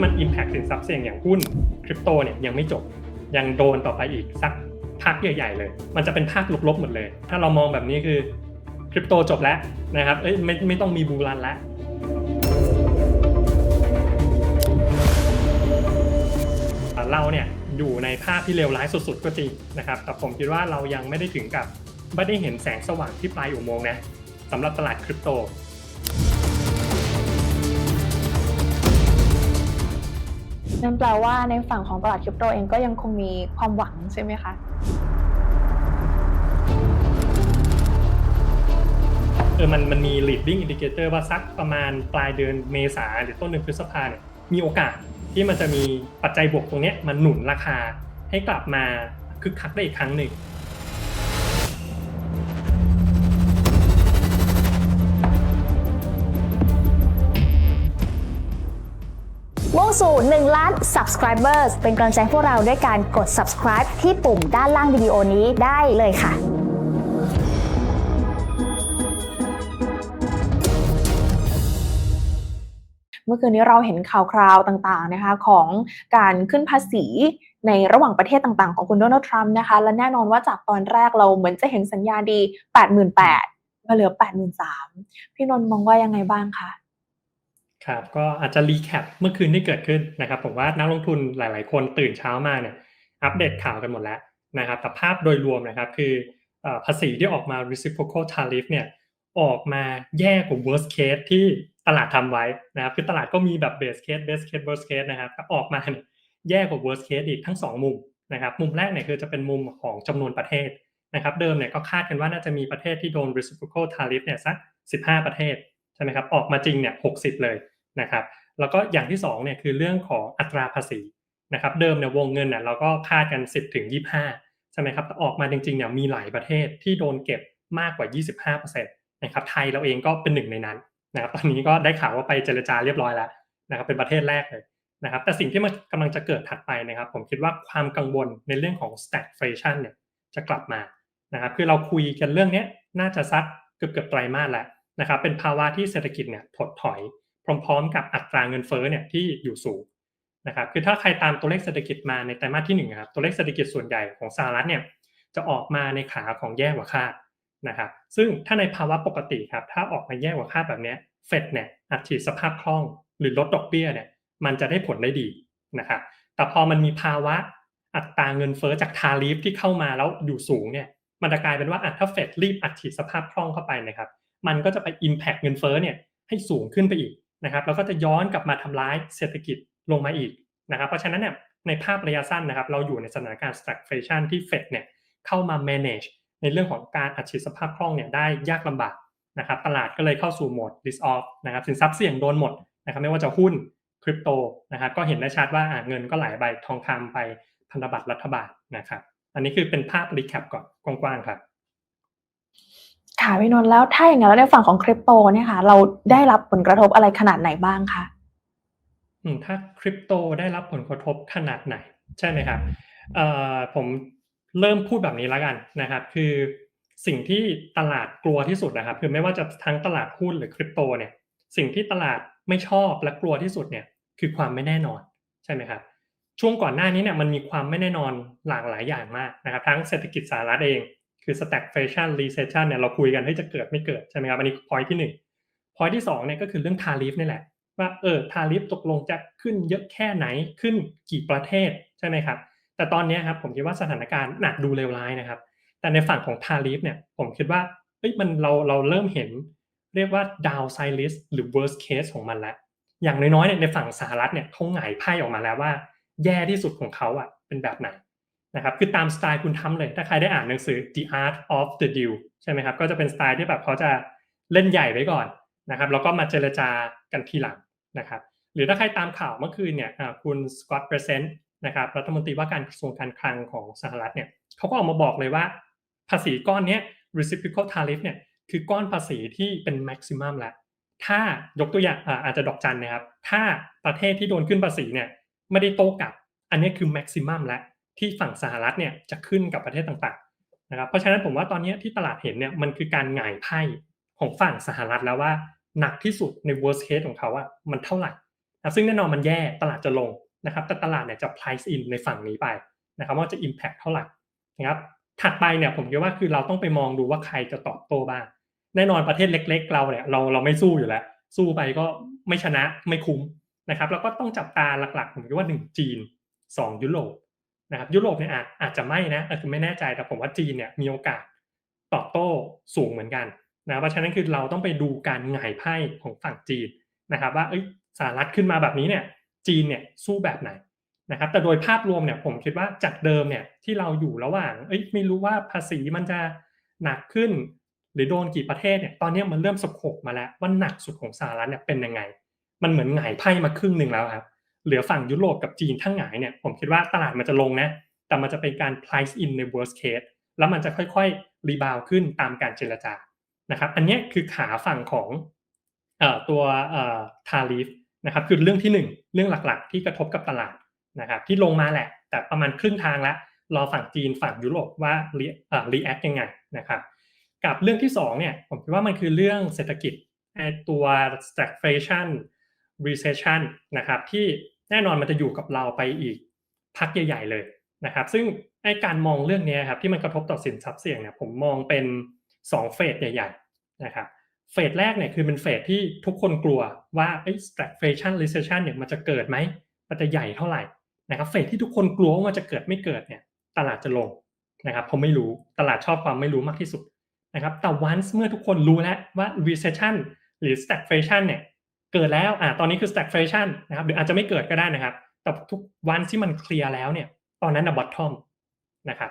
ที่มัน Impact สินทรัพย์เสี่ยงอย่างหุ้นคริปโตเนี่ยยังไม่จบยังโดนต่อไปอีกสักพักใหญ่ๆเลย มันจะเป็นภาคลบๆหมดเลย ถ้าเรามองแบบนี้คือคริปโตจบแล้วนะครับเอ้ยไม่ไม่ต้องมีบูรันแล้วเราเนี่ยอยู่ในภาพที่เลวร้ายสุดๆก็จริงนะครับ แต่ผมคิดว่าเรายังไม่ได้ถึงกับไม่ได้เห็นแสงสว่างที่ปลายอุโมงค์นะสำหรับตลาดคริปโต นั่นแปลว่าในฝั่งของตลาดคริปโตเองก็ยังคงมีความหวังใช่ไหมคะเออมันมันมี leading indicator ว่าสักประมาณปลายเดือนเมษาหรือต้นเดือนพฤษภาเนี่ยมีโอกาสที่มันจะมีปัจจัยบวกตรงนี้มันหนุนราคาให้กลับมาคึกคักได้อีกครั้งหนึ่ง สู่ 1 ล้าน subscribers เป็นกำลังใจพวกเราด้วยการกด subscribe ที่ปุ่มด้านล่างวิดีโอนี้ได้เลยค่ะเมื่อคืนนี้เราเห็นข่าวคราวต่างๆนะคะของการขึ้นภาษีในระหว่างประเทศต่างๆ ของคุณโดนัลด์ทรัมป์นะคะ และแน่นอนว่าจากตอนแรกเราเหมือนจะเห็นสัญญาณดี 88,000มาเหลือ 83,000พี่นนท์มองว่ายังไงบ้างคะ ครับก็อาจจะรีแคปเมื่อคืนที่เกิดขึ้นนะครับผมว่านักลงทุนหลาย ๆ คนตื่นเช้ามาเนี่ยอัปเดตข่าวกันหมดแล้วนะครับแต่ภาพโดยรวมนะครับคือภาษีที่ออกมา reciprocal tariff เนี่ยออกมาแย่กว่า worst case ที่ตลาดทำไว้นะครับคือตลาดก็มีแบบ base case best case worst case นะครับแต่ออกมาเนี่ยแย่กว่า worst case อีกทั้งสองมุมนะครับมุมแรกเนี่ยคือจะเป็นมุมของจำนวนประเทศนะครับเดิมเนี่ยก็คาดกันว่าน่าจะมีประเทศที่โดน reciprocal tariff เนี่ยสัก 15 ประเทศใช่ไหมครับออกมาจริงเนี่ย60 เลย นะครับแล้วก็อย่างที่2เนี่ยคือเรื่องของอัตราภาษีนะครับเดิมเนี่ยวงเงินเนี่ยเราก็คาดกัน 10ถึง25ใช่ไหมครับแต่ออกมาจริงๆเนี่ยมีหลายประเทศที่โดนเก็บมากกว่า 25%นะครับไทยเราเองก็เป็นหนึ่งในนั้นนะครับตอนนี้ก็ได้ข่าวว่าไปเจรจาเรียบร้อยแล้วนะครับเป็นประเทศแรกเลยนะครับแต่สิ่งที่มันกำลังจะเกิดถัดไปนะครับ ผมคิดว่าความกังวลในเรื่องของ stagflation เนี่ยจะกลับมานะครับคือเราคุยกันเรื่องนี้น่าจะซักเกือบเกือบไตรมาสแล้วนะครับเป็นภาวะที่เศรษฐกิจเนี่ยถดถอย พร้อมๆ กับอัตราเงินเฟ้อเนี่ยที่อยู่สูงนะครับคือถ้าใครตามตัวเลขเศรษฐกิจมาในไตรมาสที่หนึ่งครับตัวเลขเศรษฐกิจส่วนใหญ่ของสหรัฐเนี่ยจะออกมาในขาของแย่กว่าคาดนะครับซึ่งถ้าในภาวะปกติครับถ้าออกมาแย่กว่าคาดแบบนี้เฟดเนี่ยอัดฉีดสภาพคล่องหรือลดดอกเบี้ยเนี่ยมันจะได้ผลได้ดีนะครับแต่พอมันมีภาวะอัตราเงินเฟ้อจากทาริฟที่เข้ามาแล้วอยู่สูงเนี่ยมันจะกลายเป็นว่าถ้าเฟดรีบอัดฉีดสภาพคล่องเข้าไปนะครับมันก็จะไป impact เงินเฟ้อเนี่ยให้สูงขึ้นไปอีก นะครับแล้วก็จะย้อนกลับมาทำร้ายเศรษฐกิจลงมาอีกนะครับ เพราะฉะนั้นเนี่ยในภาพระยะสั้นนะครับ เราอยู่ในสถานการณ์ stagflation ที่เฟดเนี่ยเข้ามา manage ในเรื่องของการอัดฉีดสภาพคล่องเนี่ยได้ยากลำบากนะครับ ตลาดก็เลยเข้าสู่โหมด risk off นะครับ สินทรัพย์เสี่ยงโดนหมดนะครับไม่ว่าจะหุ้นคริปโตนะครับก็เห็นได้ชัดว่าเงินก็ไหลไปทองคำไปพันธบัตรรัฐบาลนะครับ อันนี้คือเป็นภาพ recap ก่อนกว้างๆครับ ค่ะพี่นนท์แล้วถ้าอย่างนั้นแล้วในฝั่งของคริปโตเนี่ยค่ะ เราได้รับผลกระทบอะไรขนาดไหนบ้างคะอืมถ้าคริปโตได้รับผลกระทบขนาดไหน ใช่ไหมครับเอ่อผมเริ่มพูดแบบนี้แล้วกันนะครับ คือสิ่งที่ตลาดกลัวที่สุดนะครับ คือไม่ว่าจะทั้งตลาดหุ้นหรือคริปโตเนี่ย สิ่งที่ตลาดไม่ชอบและกลัวที่สุดเนี่ย คือความไม่แน่นอนใช่ไหมครับ ช่วงก่อนหน้านี้เนี่ยมันมีความไม่แน่นอนหลากหลายอย่างมากนะครับ ทั้งเศรษฐกิจสหรัฐเอง คือ stagflation recession เนี่ยเราคุยกันให้จะเกิดไม่เกิดใช่ไหมครับอันนี้ point ที่หนึ่ง point ที่สองเนี่ยก็คือเรื่อง tariff นี่แหละว่าเออ tariff ตกลงจะขึ้นเยอะแค่ไหนขึ้นกี่ประเทศใช่ไหมครับแต่ตอนนี้ครับผมคิดว่าสถานการณ์หนักดูเลวร้ายนะครับ แต่ในฝั่งของ tariff เนี่ยผมคิดว่าเอ้ยมันเราเราเริ่มเห็นเรียกว่า downside risk หรือ worst case ของมันแล้ว อย่างน้อยๆเนี่ยในฝั่งสหรัฐเนี่ยเขาหงายไพ่ออกมาแล้วว่า แย่ที่สุดของเขาอะเป็นแบบไหน นะครับคือตามสไตล์คุณทำเลย ถ้าใครได้อ่านหนังสือ The Art of the Deal ใช่ไหมครับ ก็จะเป็นสไตล์ที่แบบเขาจะเล่นใหญ่ไว้ก่อนนะครับ แล้วก็มาเจรจากันทีหลังนะครับ หรือถ้าใครตามข่าวเมื่อคืนเนี่ยคุณสกอตต์เปรเซนต์นะครับรัฐมนตรีว่าการกระทรวงการคลังของสหรัฐเนี่ยเขาก็ออกมาบอกเลยว่า ภาษีก้อนนี้ reciprocal tariff เนี่ยคือก้อนภาษีที่เป็น maximum แล้ว ถ้ายกตัวอย่างอาจจะดอกจันนะครับ ถ้าประเทศที่โดนขึ้นภาษีเนี่ยไม่ได้โต้กลับ อันนี้คือ maximum แล้ว ที่ฝั่งสหรัฐเนี่ยจะขึ้นกับประเทศต่างๆนะครับเพราะฉะนั้นผมว่าตอนนี้ที่ตลาดเห็นเนี่ยมันคือการหงายไพ่ของฝั่งสหรัฐแล้วว่าหนักที่สุดใน worst case ของเขาอะมันเท่าไหร่นะซึ่งแน่นอนมันแย่ตลาดจะลงนะครับแต่ตลาดเนี่ยจะ price in ในฝั่งนี้ไปนะครับว่าจะ impact เท่าไหร่นะครับถัดไปเนี่ยผมคิดว่าคือเราต้องไปมองดูว่าใครจะตอบโต้บ้างแน่นอนประเทศเล็ก ๆ เราเนี่ยเราเราไม่สู้อยู่แล้ว สู้ไปก็ไม่ชนะไม่คุ้มนะครับแล้วก็ต้องจับตาหลักๆ ผมคิดว่าหนึ่งจีนสองยุโรป นะครับยุโรปเนี่ยอาจอาจจะไม่นะอาจจะไม่แน่ใจแต่ผมว่าจีนเนี่ยมีโอกาสตอบโต้สูงเหมือนกันนะเพราะฉะนั้นคือเราต้องไปดูการหงายไพ่ของฝั่งจีนนะครับว่าเอ้สหรัฐขึ้นมาแบบนี้เนี่ยจีนเนี่ยสู้แบบไหนนะครับแต่โดยภาพรวมเนี่ยผมคิดว่าจากเดิมเนี่ยที่เราอยู่ระหว่างเอ้ยไม่รู้ว่าภาษีมันจะหนักขึ้น หรือโดนกี่ประเทศเนี่ยตอนนี้มันเริ่มสโคบมาแล้วว่าหนักสุดของสหรัฐเนี่ยเป็นยังไง มันเหมือนหงายไพ่มาครึ่งหนึ่งแล้วครับ เหลือฝั่งยุโรปกับจีนทั้งหงายเนี่ยผมคิดว่าตลาดมันจะลงนะ แต่มันจะเป็นการ price in ใน worst case แล้วมันจะค่อยๆรีบาวขึ้นตามการเจรจานะครับอันนี้คือขาฝั่งของอตัวเอ่อ tariff นะครับคือเรื่องที่หนึ่งเรื่องหลักๆ ที่กระทบกับตลาดนะครับที่ลงมาแหละ แต่ประมาณครึ่งทางแล้วรอฝั่งจีนฝั่งยุโรปว่า react ยังไงนะครับกับเรื่องที่สองเนี่ยผมคิดว่ามันคือเรื่องเศรษฐกิจไอตัว stagflation recession นะครับที่แน่นอนมันจะอยู่กับเราไปอีกพักใหญ่ๆเลยนะครับ ซึ่งไอการมองเรื่องนี้ครับที่มันกระทบต่อสินทรัพย์เสี่ยงเนี่ยผมมองเป็น2เฟสใหญ่ๆนะครับเฟสแรกเนี่ยคือเป็นเฟสที่ทุกคนกลัวว่าไอ้ stagflation recession เนี่ยมันจะเกิดไหมมันจะใหญ่เท่าไหร่นะครับเฟสที่ทุกคนกลัวว่ามันจะเกิดไม่เกิดเนี่ยตลาดจะลงนะครับผมไม่รู้ตลาดชอบความไม่รู้มากที่สุดนะครับแต่ once เมื่อทุกคนรู้แล้วว่า recession หรือ stagflation เนี่ย เกิดแล้วอ่าตอนนี้คือ stagflation นะครับหรืออาจจะไม่เกิดก็ได้นะครับ แต่ทุกวันที่มันเคลียร์แล้วเนี่ย ตอนนั้นนะ bottom นะครับ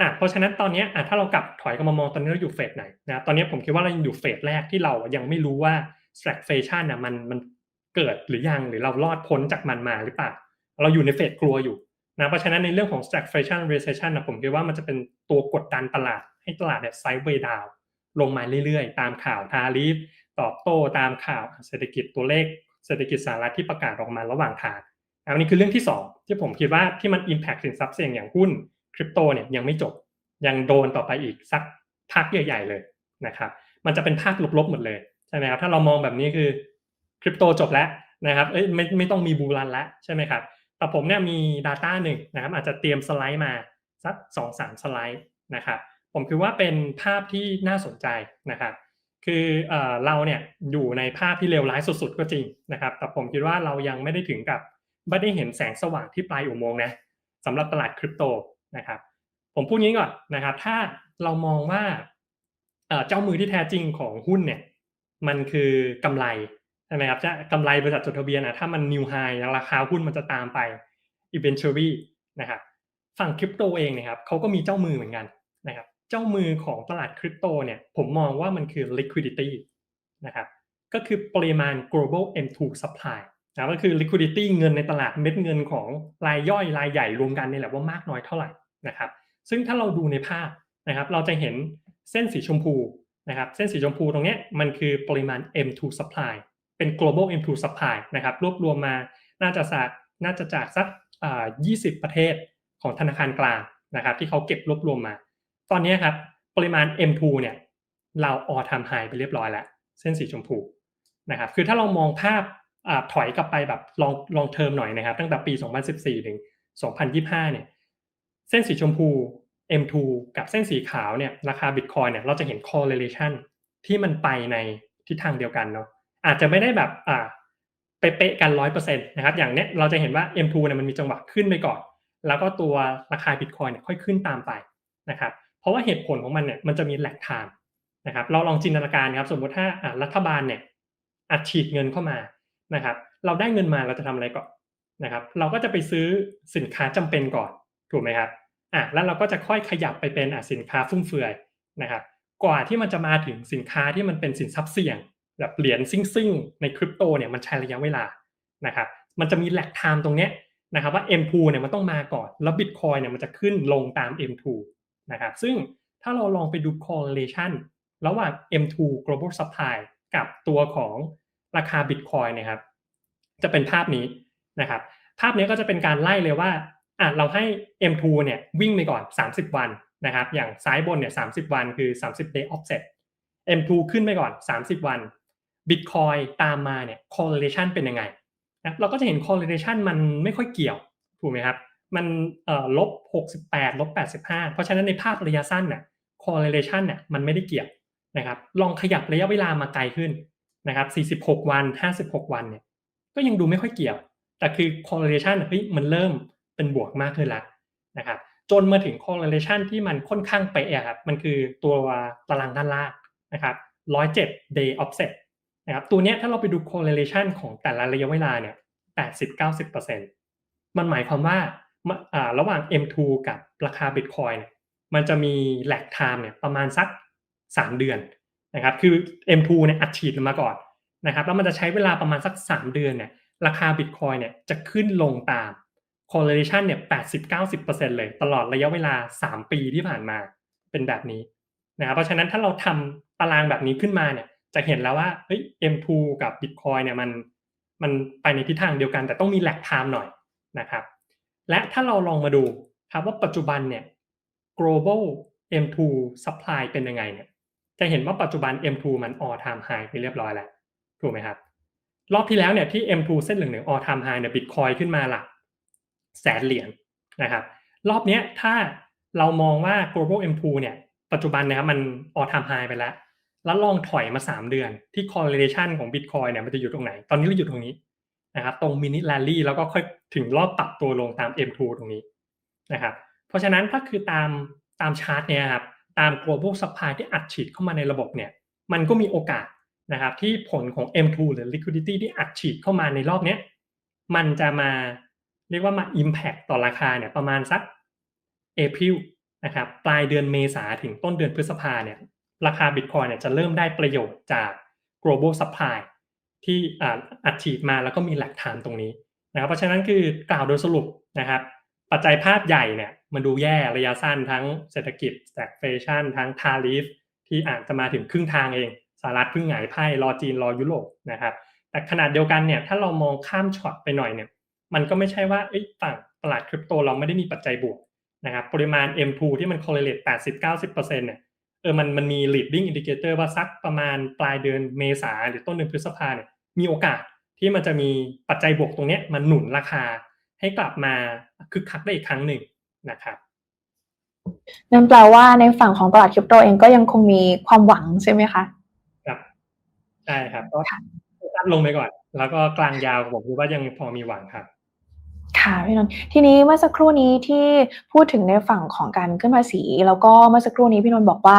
อะเพราะฉะนั้นตอนนี้อะถ้าเรากลับถอยกลับมามองตอนนี้เราอยู่เฟสไหนนะตอนนี้ผมคิดว่าเรายังอยู่เฟสแรกที่เรายังไม่รู้ว่า stagflation น่ะมันมันเกิดหรือยังหรือเรารอดพ้นจากมันมาหรือเปล่าเราอยู่ในเฟสกลัวอยู่นะเพราะฉะนั้นในเรื่องของ stagflation recession นะผมคิดว่ามันจะเป็นตัวกดดันตลาดให้ตลาดเนี่ยไซด์เวย์ดาวลงมาเรื่อยๆ ตามข่าวทาริฟ ตอบโต้ตามข่าวเศรษฐกิจตัวเลขเศรษฐกิจสหรัฐที่ประกาศออกมาระหว่างทางอันนี้คือเรื่องที่ 2 ที่ผมคิดว่าที่มัน Impact สินทรัพย์เสี่ยงอย่างหุ้นคริปโตเนี่ยยังไม่จบยังโดนต่อไปอีกสักพักใหญ่ๆเลยนะครับมันจะเป็นภาคลบๆหมดเลยใช่ไหมครับถ้าเรามองแบบนี้คือคริปโตจบแล้วนะครับเอ้ยไม่ไม่ต้องมีบูรันแล้วใช่ไหมครับแต่ผมเนี่ยมี Data หนึ่งนะครับอาจจะเตรียมสไลด์มาสัก2-3สไลด์นะครับผมคิดว่าเป็นภาพที่น่าสนใจนะครับ คือเอเราเนี่ยอยู่ในภาพที่เลวร้ายสุดๆ ก็จริงนะครับ แต่ผมคิดว่าเรายังไม่ได้ถึงกับไม่ได้เห็นแสงสว่างที่ปลายอุโมงค์นะสำหรับตลาดคริปโตนะครับ ผมพูดงี้ก่อนนะครับ ถ้าเรามองว่าเจ้ามือที่แท้จริงของหุ้นเนี่ย มันคือกำไรใช่ไหมครับจะกำไรบริษัทจดทะเบียนนะถ้ามันนิวไฮราคาหุ้นมันจะตามไป eventually นะครับฝั่งคริปโตเองนะครับเขาก็มีเจ้ามือเหมือนกันนะครับ เจ้ามือของตลาดคริปโตเนี่ยผมมองว่ามันคือ liquidity นะครับก็คือปริมาณ global M2 supply นะก็คือ liquidity เงินในตลาดเม็ดเงินของรายย่อยรายใหญ่รวมกันนี่แหละว่ามากน้อยเท่าไหร่นะครับซึ่งถ้าเราดูในภาพนะครับเราจะเห็นเส้นสีชมพูนะครับเส้นสีชมพูตรงนี้มันคือปริมาณ M2 supply เป็น global M2 supply นะครับรวบรวมมาน่าจะจากน่าจะจากสัก 20 ประเทศของธนาคารกลางนะครับที่เขาเก็บรวบรวมมา ตอนนี้ครับปริมาณ M2 เนี่ยเราออทำไฮไปเรียบร้อยแล้ว เส้นสีชมพูนะครับคือถ้าเรามองภาพถอยกลับไปแบบลองลองเทอมหน่อยนะครับ ตั้งแต่ปี 2014 ถึง 2025 เนี่ยเส้นสีชมพู M2 กับเส้นสีขาวเนี่ยราคา Bitcoin เนี่ยเราจะเห็น correlation ที่มันไปในทิศทางเดียวกันเนาะอาจจะไม่ได้แบบอ่าเป๊ะๆกัน100%นะครับอย่างเนี้ยเราจะเห็นว่า M2 เนี่ยมันมีจังหวะขึ้นไปก่อน แล้วก็ตัวราคา Bitcoin เนี่ยค่อยขึ้นตามไปนะครับ เพราะว่าเหตุผลของมันเนี่ยมันจะมีแหลกไทม์นะครับเราลองจินตนาการครับสมมติถ้ารัฐบาลเนี่ยอัดฉีดเงินเข้ามานะครับเราได้เงินมาเราจะทำอะไรก่อนนะครับเราก็จะไปซื้อสินค้าจำเป็นก่อนถูกไหมครับอะแล้วเราก็จะค่อยขยับไปเป็นอะสินค้าฟุ่มเฟือยนะครับกว่าที่มันจะมาถึงสินค้าที่มันเป็นสินทรัพย์เสี่ยงแบบเหรียญซิ่งๆในคริปโตเนี่ยมันใช้ระยะเวลานะครับมันจะมีแหลกไทม์ตรงเนี้ยนะครับว่า M2 เนี่ยมันต้องมาก่อนแล้ว Bitcoin เนี่ยมันจะขึ้นลงตาม M2 นะครับซึ่งถ้าเราลองไปดู correlation ระหว่าง M2 global supply กับตัวของราคา Bitcoin นะครับ จะเป็นภาพนี้นะครับ ภาพนี้ก็จะเป็นการไล่เลยว่าอะเราให้ M2 เนี่ยวิ่งไปก่อน 30 วันนะครับ อย่างซ้ายบนเนี่ย30 วันคือ 30 day offset M2 ขึ้นไปก่อน 30 วัน Bitcoin ตามมาเนี่ย correlation เป็นยังไงนะเราก็จะเห็น correlation มันไม่ค่อยเกี่ยว ถูกไหมครับ มันลบ68ลบ85 เพราะฉะนั้นในภาพระยะสั้นน่ะ correlation เนี่ยมันไม่ได้เกี่ยวนะครับ ลองขยับระยะเวลามาไกลขึ้นนะครับ46 วัน 56 วันเนี่ยก็ยังดูไม่ค่อยเกี่ยว แต่คือ correlation เฮ้ยมันเริ่มเป็นบวกมากขึ้นแล้วนะครับจนมาถึง correlation ที่มันค่อนข้างเป๊ะอะครับมันคือตัวตารางด้านล่างนะครับ107 day offset นะครับตัวเนี้ยถ้าเราไปดู correlation ของแต่ละระยะเวลาเนี่ย80-90%มันหมายความว่า ระหว่าง M2 กับราคา Bitcoin เนี่ยมันจะมี lag time เนี่ยประมาณสัก 3 เดือนนะครับคือ M2 เนี่ยอัดฉีดมาก่อนนะครับแล้วมันจะใช้เวลาประมาณสัก 3 เดือนเนี่ยราคา Bitcoin เนี่ยจะขึ้นลงตาม correlation เนี่ย80-90%เลยตลอดระยะเวลา 3 ปีที่ผ่านมาเป็นแบบนี้นะครับเพราะฉะนั้นถ้าเราทำตารางแบบนี้ขึ้นมาเนี่ยจะเห็นแล้วว่าเฮ้ย M2 กับ Bitcoin เนี่ยมันมันไปในทิศทางเดียวกัน แต่ต้องมี lag time หน่อยนะครับ และถ้าเราลองมาดูครับว่าปัจจุบันเนี่ย global M2 supply เป็นยังไงเนี่ย จะเห็นว่าปัจจุบัน M2 มัน all time high ไปเรียบร้อยแล้ว ถูกไหมครับ รอบที่แล้วเนี่ยที่ M2 เส้นเหลืองๆ all time high เนี่ย Bitcoin ขึ้นมาหลักแสนเหรียญนะครับ รอบนี้ถ้าเรามองว่า global M2 เนี่ยปัจจุบันนะครับมัน all time high ไปแล้ว แล้วลองถอยมา 3 เดือนที่ correlation ของ Bitcoin เนี่ยมันจะอยู่ตรงไหน ตอนนี้เราอยู่ตรงนี้ นะครับตรง mini rally แล้วก็ค่อยถึงรอบปรับตัวลงตาม M2 ตรงนี้นะครับเพราะฉะนั้นถ้าคือตามตามชาร์ตเนี่ยครับตาม global supply ที่อัดฉีดเข้ามาในระบบเนี่ยมันก็มีโอกาสนะครับที่ผลของ M2 หรือ liquidity ที่อัดฉีดเข้ามาในรอบเนี้ยมันจะมาเรียกว่ามา impact ต่อราคาเนี่ยประมาณสัก April นะครับปลายเดือนเมษาถึงต้นเดือนพฤษภาเนี่ยราคา Bitcoin เนี่ยจะเริ่มได้ประโยชน์จาก global supply ที่อัดฉีดมาแล้วก็มีหลักฐานตรงนี้นะครับ เพราะฉะนั้นคือกล่าวโดยสรุปนะครับ ปัจจัยภาพใหญ่เนี่ยมันดูแย่ระยะสั้นทั้งเศรษฐกิจ stagflation ทั้ง tariff ที่อาจจะมาถึงครึ่งทางเองสหรัฐเพิ่งหงายไพ่รอจีนรอยุโรปนะครับแต่ขนาดเดียวกันเนี่ยถ้าเรามองข้ามช็อตไปหน่อยเนี่ยมันก็ไม่ใช่ว่าฝั่งตลาดคริปโตเราไม่ได้มีปัจจัยบวกนะครับปริมาณ M2 ที่มัน correlate 80-90%เนี่ยเออมันมันมี leading indicator ว่าสักประมาณปลายเดือนเมษาหรือต้นเดือนพฤษภาเนี่ย มีโอกาสที่มันจะมีปัจจัยบวกตรงเนี้ยมันหนุนราคาให้กลับมาคึกคักได้อีกครั้งหนึ่งนะครับนั่นแปลว่าในฝั่งของตลาดคริปโตเองก็ยังคงมีความหวังใช่ไหมคะครับใช่ครับก็ตัดลงไปก่อน แล้วก็กลางยาวผมคิดว่ายังพอมีหวังครับ ค่ะพี่นนท์ทีนี้เมื่อสักครู่นี้ที่พูดถึงในฝั่งของการขึ้นภาษี แล้วก็เมื่อสักครู่นี้พี่นนท์บอกว่า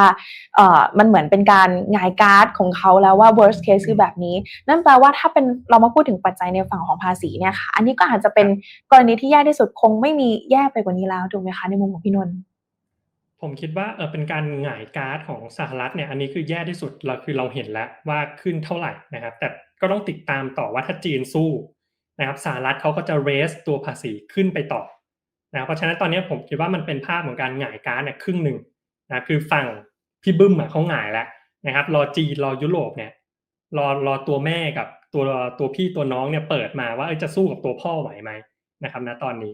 เอ่อมันเหมือนเป็นการงายการ์ดของเขาแล้วว่า worst case คือแบบนี้ นั่นแปลว่าถ้าเป็นเรามาพูดถึงปัจจัยในฝั่งของภาษีเนี่ยค่ะ อันนี้ก็อาจจะเป็นกรณีที่แย่ที่สุดคงไม่มีแย่ไปกว่านี้แล้วถูกไหมคะในมุมของพี่นนท์ผมคิดว่าเออเป็นการหงายการ์ดของสหรัฐเนี่ยอันนี้คือแย่ที่สุดเราคือเราเห็นแล้วว่าขึ้นเท่าไหร่นะครับ แต่ก็ต้องติดตามต่อว่าถ้าจีนสู้ นะครับสหรัฐเขาก็จะ raise ตัวภาษีขึ้นไปต่อนะครับเพราะฉะนั้นตอนนี้ผมคิดว่ามันเป็นภาพของการหงายการ์ดเนี่ยครึ่งหนึ่งนะคือฝั่งพี่บึ้มเขาหงายแล้วนะครับรอจีนรอยุโรปเนี่ยรอรอตัวแม่กับตัวตัวพี่ตัวน้องเนี่ยเปิดมาว่าจะสู้กับตัวพ่อไหวไหมนะครับณตอนนี้